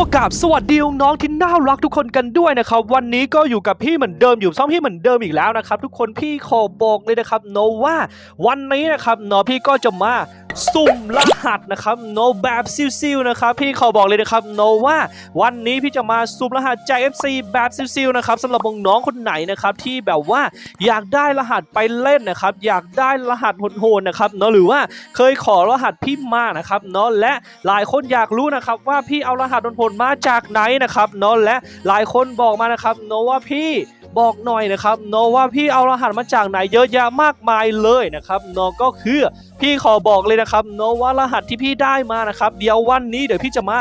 กับสวัสดีน้องที่น่ารักทุกคนกันด้วยนะครับวันนี้ก็อยู่กับพี่เหมือนเดิมอยู่ซ่อมพี่เหมือนเดิมอีกแล้วนะครับทุกคนพี่ขอบอกเลยนะครับโนว่าวันนี้นะครับเนาะพี่ก็จะมาสุ่มรหัสนะครับโนแบบซิวๆนะครับพี่ขอบอกเลยนะครับโนว่าวันนี้พี่จะมาสุ่มรหัสจก FC แบบซิวๆนะครับสำหรับน้องคนไหนนะครับที่แบบว่าอยากได้รหัสไปเล่นนะครับอยากได้รหัสโหดๆนะครับเนาะหรือว่าเคยขอรหัสพี่มานะครับเนาะและหลายคนอยากรู้นะครับว่าพี่เอารหัสโหดๆมาจากไหนนะครับเนาะและหลายคนบอกมานะครับเนาะว่าพี่ บอกหน่อยนะครับเนาะว่าพี่เอารหัสมาจากไหนเยอะแยะมากมายเลยนะครับเนาะก็คือพี่ขอบอกเลยนะครับเนาะว่ารหัสที่พี่ได้มานะครับ เดี๋ยววันนี้เดี๋ยวพี่จะมา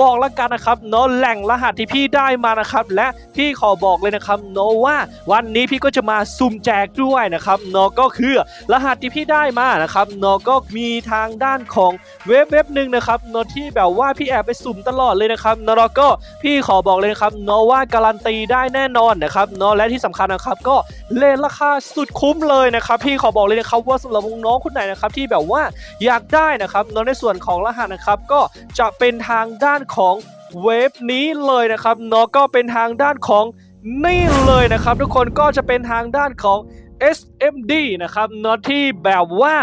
บอกแล้วกันนะครับเนาะแหล่งรหัสที่พี่ได้มานะครับ และพี่ขอบอกเลยนะครับเนาะว่าวันนี้พี่ก็จะมาสุ่มแจกด้วยนะครับเนาะก็คือรหัสที่พี่ได้มานะครับเนาะก็มีทางด้านของเว็บเว็บหนึ่งนะครับเนาะที่แบบว่าพี่แอบไปสุ่มตลอดเลยนะครับเนาะแล้วก็พี่ขอบอกเลยนะครับเนาะว่าการันตีได้แน่นอนนะครับเนาะและที่สำคัญนะครับก็เลนราคาสุดคุ้มเลยนะครับพี่ขอบอกเลยนะครับว่าสำหรับน้องคนไหนนะครับที่แบบว่าอยากได้นะครับเนาะในส่วนของรหัสนะครับก็จะเป็นทางด้านของเวฟนี้เลยนะครับเนาะก็เป็นทางด้านของนี่เลยนะครับ ทุกคนก็จะเป็นทางด้านของ SMD นะครับเนาะที่แบบว่า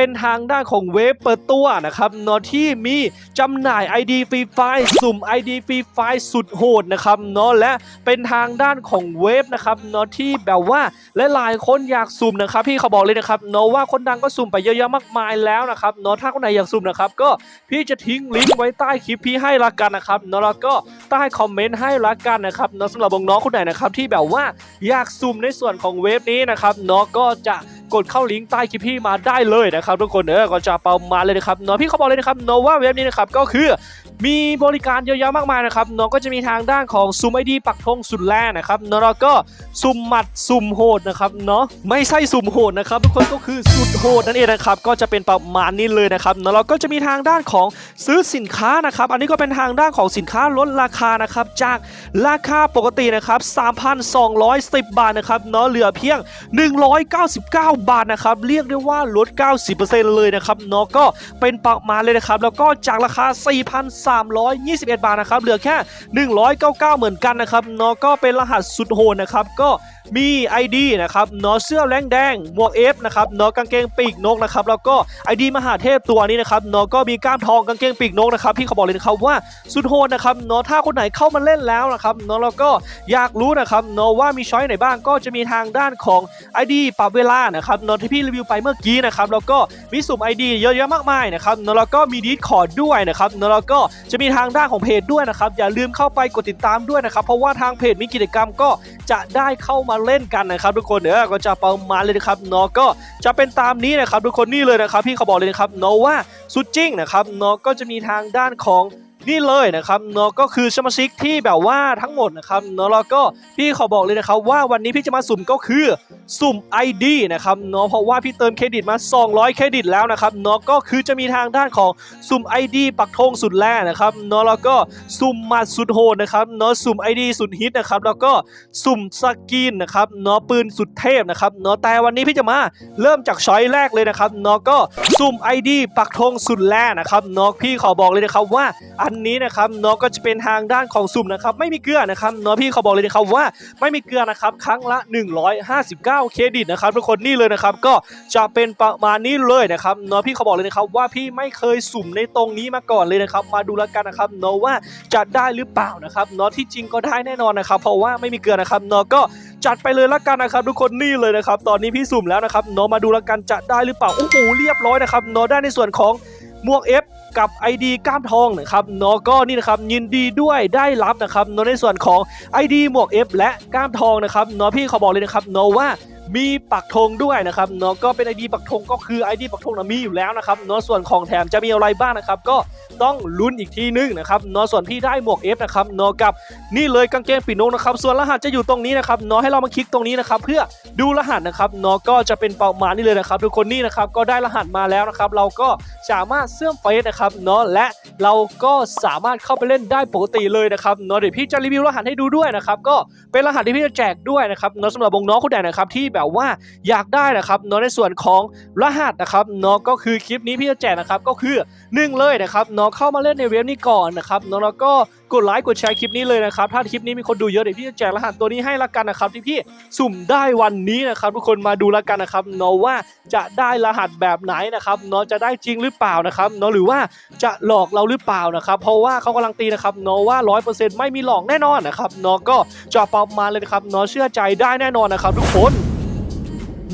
เป็นทางด้านของเว็บเปิดตัวนะครับเนาะที่มีจำหน่าย ID ฟรีไฟล์สุ่ม ID ฟรีไฟล์สุดโหดนะครับเนาะและเป็นทางด้านของเว็บนะครับเนาะที่แบบว่าหลายๆคนอยากสุ่มนะครับพี่เขาบอกเลยนะครับเนาะว่าคนดังก็สุ่มไปเยอะแยะมากมายแล้วนะครับเนาะถ้าคนไหนอยากสุ่มนะครับก็พี่จะทิ้งลิงก์ไว้ใต้คลิปพี่ให้ละกันนะครับเนาะแล้วก็ใต้คอมเมนต์ให้ละกันนะครับเนาะสำหรับน้องๆคนไหนนะครับที่แบบว่าอยากสุ่มในส่วนของเว็บนี้นะครับเนาะก็จะ กดเข้าลิงก์ใต้คลิปพี่มาได้เลยนะครับทุกคนเออก็จะเปามาเลยนะครับเนาะพี่เขาบอกเลยนะครับเนาะว่าเว็บนี้นะครับก็คือมีบริการเยอะแยะมากมายนะครับเนาะก็จะมีทางด้านของซุมไอดีปักธงสุดแรงนะครับเนาะแล้วก็ซุมหมัดซุมโหดนะครับเนาะไม่ใช่ซุมโหดนะครับทุกคนก็คือสุดโหดนั่นเองนะครับก็จะเป็นประมาณนี้เลยนะครับเนาะแล้วก็จะมีทางด้านของซื้อสินค้านะครับอันนี้ก็เป็นทางด้านของสินค้าลดราคานะครับจากราคาปกตินะครับ3,210 บาทนะครับเนาะเหลือเพียง 199 บบาทนะครับเรียกได้ว่าลด 90%เลยนะครับเนาะก็เป็นประมาเลยนะครับแล้วก็จากราคา 4,321 บาทนะครับเหลือแค่ 199 เหมือนกันนะครับเนาะก็เป็นรหัสสุดโหดนะครับก็มี ID นะครับเนาะเสื้อแรงแดงหมวก F นะครับเนาะกางเกงปีกนกนะครับแล้วก็ ID มหาเทพตัวนี้นะครับเนาะก็มีกล้ามทองกางเกงปีกนกนะครับพี่เขาบอกเลยนะครับว่าสุดโหดนะครับเนาะถ้าคนไหนเข้ามาเล่นแล้วนะครับเนาะแล้วก็อยากรู้นะครับเนาะว่ามีช้อยไหนบ้างก็จะมีทางด้านของ ID ปรับเวลานะครับเนาะที่พี่รีวิวไปเมื่อกี้นะครับแล้วก็มีสุ่ม ID เยอะแยะมากมายนะครับนาะแล้วก็มีดีดคอร์ดด้วยนะครับนาะแล้วก็จะมีทางด้านของเพจด้วยนะครับอย่าลืมเข้าไปกดติดตามด้วยนะครับเพราะว่าทางเพจมีกิจกรรมก็จะได้เข้ามาเล่นกันนะครับ ทุกคนเออก็จะประมาณเลยนะครับเนาะก็จะเป็นตามนี้นะครับทุกคนนี่เลยนะครับพี่เขาบอกเลยนะครับเนาะว่าสุดจริงนะครับเนาะก็จะมีทางด้านของ นี่เลยนะครับเนาะก็คือสมาชิกที่แบบว่าทั้งหมดนะครับเนาะแล้วก็พี่ขอบอกเลยนะครับว่าวันนี้พี่จะมาสุ่มก็คือสุ่ม ID นะครับเนาะเพราะว่าพี่เติมเครดิตมา 200 เครดิตแล้วนะครับเนาะก็คือจะมีทางด้านของสุ่ม ID ปักธงสุดแรงนะครับเนาะแล้วก็สุ่มมัดสุดโหดนะครับเนาะสุ่ม ID สุดฮิตนะครับแล้วก็สุ่มสกินนะครับเนาะปืนสุดเทพนะครับเนาะแต่วันนี้พี่จะมาเริ่มจากช้อยแรกเลยนะครับเนาะก็สุ่ม ID ปักธงสุดแรงนะครับเนาะพี่ขอบอกเลยนะครับว่าอันนี้นะครับเนาะก็จะเป็นทางด้านของสุ่มนะครับไม่มีเกลือนะครับเนาะพี่เขาบอกเลยนะครับว่าไม่มีเกลือนะครับครั้งละ 159 เครดิตนะครับทุกคนนี่เลยนะครับก็จะเป็นประมาณนี้เลยนะครับเนาะพี่เขาบอกเลยนะครับว่าพี่ไม่เคยสุ่มในตรงนี้มาก่อนเลยนะครับมาดูแล้วกันนะครับเนาะว่าจะได้หรือเปล่านะครับเนาะที่จริงก็ได้แน่นอนนะครับ เพราะว่าไม่มีเกลือนะครับเนาะก็จัดไปเลยละกันนะครับ ทุกคนนี่เลยนะครับ ตอนนี้พี่สุ่มแล้วนะครับเนาะมาดูแล้วกันจะได้หรือเปล่าโอ้โหเรียบร้อยนะครับเนาะได้ในส่วนของ มวก F กับ ID ก้ามทองนะครับเนาะก็นี่นะครับยินดีด้วยได้รับนะครับเนาะในส่วนของ ID หมวก F และก้ามทองนะครับเนาะพี่เขาบอกเลยนะครับเนาะว่า มีปักธงด้วยนะครับเนาะก็เป็น ID ปักธงก็คือ ID ปักธงนะมีอยู่แล้วนะครับเนาะส่วนของแถมจะมีอะไรบ้างนะครับก็ต้องลุ้นอีกทีนึงนะครับเนาะส่วนพี่ได้หมวก F นะครับเนาะกับนี่เลยกางเกงปีนกนะครับส่วนรหัสจะอยู่ตรงนี้นะครับเนาะให้เรามาคลิกตรงนี้นะครับเพื่อดูรหัสนะครับเนาะก็จะเป็นเประมานี้เลยนะครับทุกคนนี่นะครับก็ได้รหัสมาแล้วนะครับเราก็สามารถเชื่อมเฟซนะครับเนาะและเราก็สามารถเข้าไปเล่นได้ปกติเลยนะครับเนาะเดี๋ยวพี่จะรีวิวรหัสให้ดูด้วยนะครับก็เป็นรหัสที่พี่จะแจกด้วยนะครับเนาะสำหรับวงน้องคนใดนะครับที่แแบบว่าอยากได้นะครับเนาะในส่วนของรหัสนะครับเนาะก็คือคลิปนี้พี่จะแจกนะครับก็คือหนึ่งเลยนะครับเนาะเข้ามาเล่นในเว็บนี้ก่อนนะครับเนาะแล้วก็กดไลค์กดแชร์คลิปนี้เลยนะครับถ้าคลิปนี้มีคนดูเยอะเดี๋ยวพี่จะแจกรหัสตัวนี้ให้ละกันนะครับที่พี่สุ่มได้วันนี้นะครับทุกคนมาดูละกันนะครับเนาะว่าจะได้รหัสแบบไหนนะครับเนาะจะได้จริงหรือเปล่านะครับเนาะหรือว่าจะหลอกเราหรือเปล่านะครับเพราะว่าเขากำลังตีนะครับเนาะว่า 100%ไม่มีหลอกแน่นอนนะครับเนาะก็จะประมาณเลยนะครับเนาะเชื่อใจได้แน่นอนนะครับทุกคน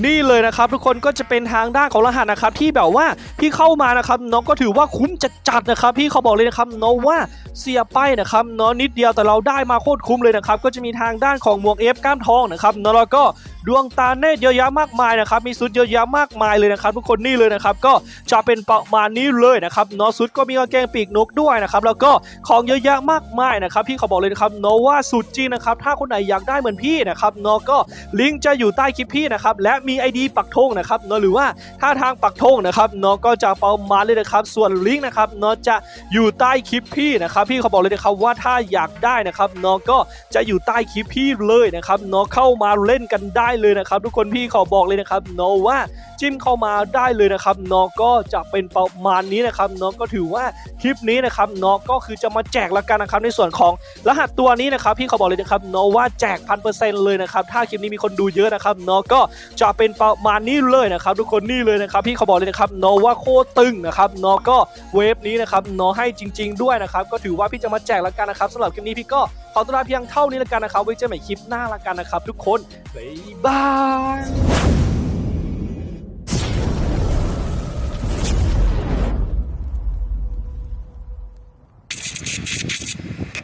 นี่เลยนะครับทุกคนก็จะเป็นทางด้านของรหัสนะครับที่แบบว่าพี่เข้ามานะครับน้องก็ถือว่าคุ้มจัดจัดๆนะครับพี่เขาบอกเลยนะครับน้องว่าเสียไปนะครับเนาะนิดเดียวแต่เราได้มาโคตรคุ้มเลยนะครับก็จะมีทางด้านของหมวกเอฟก้ามทองนะครับเนาะแล้วก็ ดวงตาเนตเยอะแยะมากมายนะครับมีสุดเยอะแยะมากมายเลยนะครับทุกคนนี่เลยนะครับก็จะเป็นประมาณนี้เลยนะครับเนาะสุดก็มีกางเกงปีกนกด้วยนะครับแล้วก็ของเยอะแยะมากมายนะครับพี่เขาบอกเลยนะครับเนาะว่าสุดจริงนะครับถ้าคนไหนอยากได้เหมือนพี่นะครับเนาะก็ลิงก์จะอยู่ใต้คลิปพี่นะครับและมี ID ปักธงนะครับเนาะหรือว่าถ้าทางปักธงนะครับเนาะก็จะประมาณเลยนะครับส่วนลิงก์นะครับเนาะจะอยู่ใต้คลิปพี่นะครับพี่เขาบอกเลยนะครับว่าถ้าอยากได้นะครับเนาะก็จะอยู่ใต้คลิปพี่เลยนะครับเนาะเข้ามาเล่นกันได้เลยนะครับทุกคนพี่ขอบอกเลยนะครับเนาะว่าจิ้มเข้ามาได้เลยนะครับเนาะก็จะเป็นประมาณนี้นะครับเนาะก็ถือว่าคลิปนี้นะครับเนาะก็คือจะมาแจกละกันนะครับในส่วนของรหัสตัวนี้นะครับพี่ขาบอกเลยนะครับเนาะว่าแจกพันเปอร์เซ็นต์เลยนะครับถ้าคลิปนี้มีคนดูเยอะนะครับเนาะก็จะเป็นประมาณนี้เลยนะครับทุกคนนี่เลยนะครับพี่ขาบอกเลยนะครับเนาะว่าโคตรตึงนะครับเนาะก็เวฟนี้นะครับเนาะให้จริง ๆ ด้วยนะครับก็ถือว่าพี่จะมาแจกละกันนะครับสำหรับคลิปนี้พี่ก็ ขอตัวลาเพียงเท่านี้ละกันนะครับไว้เจอใหม่คลิปหน้าละกันนะครับทุกคนบ๊ายบาย